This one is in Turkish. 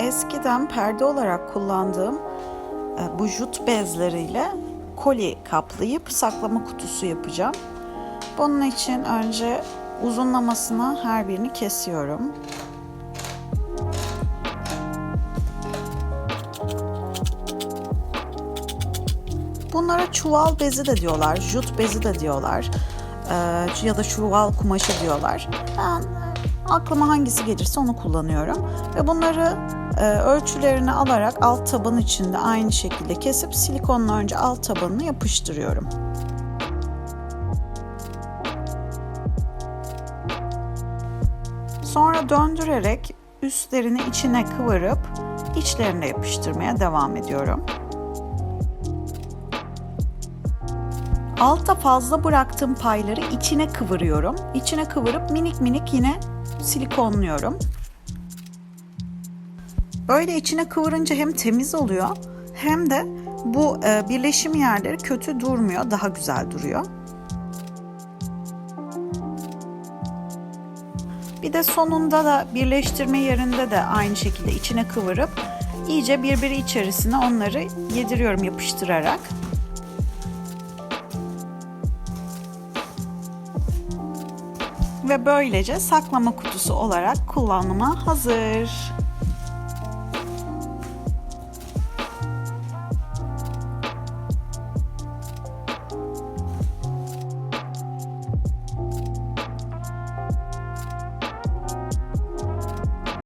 eskiden perde olarak kullandığım e, bu jut bezleriyle koli kaplayıp saklama kutusu yapacağım. Bunun için önce uzunlamasına her birini kesiyorum. Bunlara çuval bezi de diyorlar, jut bezi de diyorlar Ee, ya da çuval kumaşı diyorlar. Ben aklıma hangisi gelirse onu kullanıyorum ve bunları e, ölçülerini alarak alt taban içinde aynı şekilde kesip silikonla önce alt tabanını yapıştırıyorum. Sonra döndürerek üstlerini içine kıvırıp içlerine yapıştırmaya devam ediyorum. Alta fazla bıraktığım payları içine kıvırıyorum. İçine kıvırıp minik minik yine silikonluyorum. Böyle içine kıvırınca hem temiz oluyor hem de bu e, birleşim yerleri kötü durmuyor, daha güzel duruyor. Bir de sonunda da birleştirme yerinde de aynı şekilde içine kıvırıp iyice birbiri içerisine onları yediriyorum yapıştırarak. Ve böylece saklama kutusu olarak kullanıma hazır.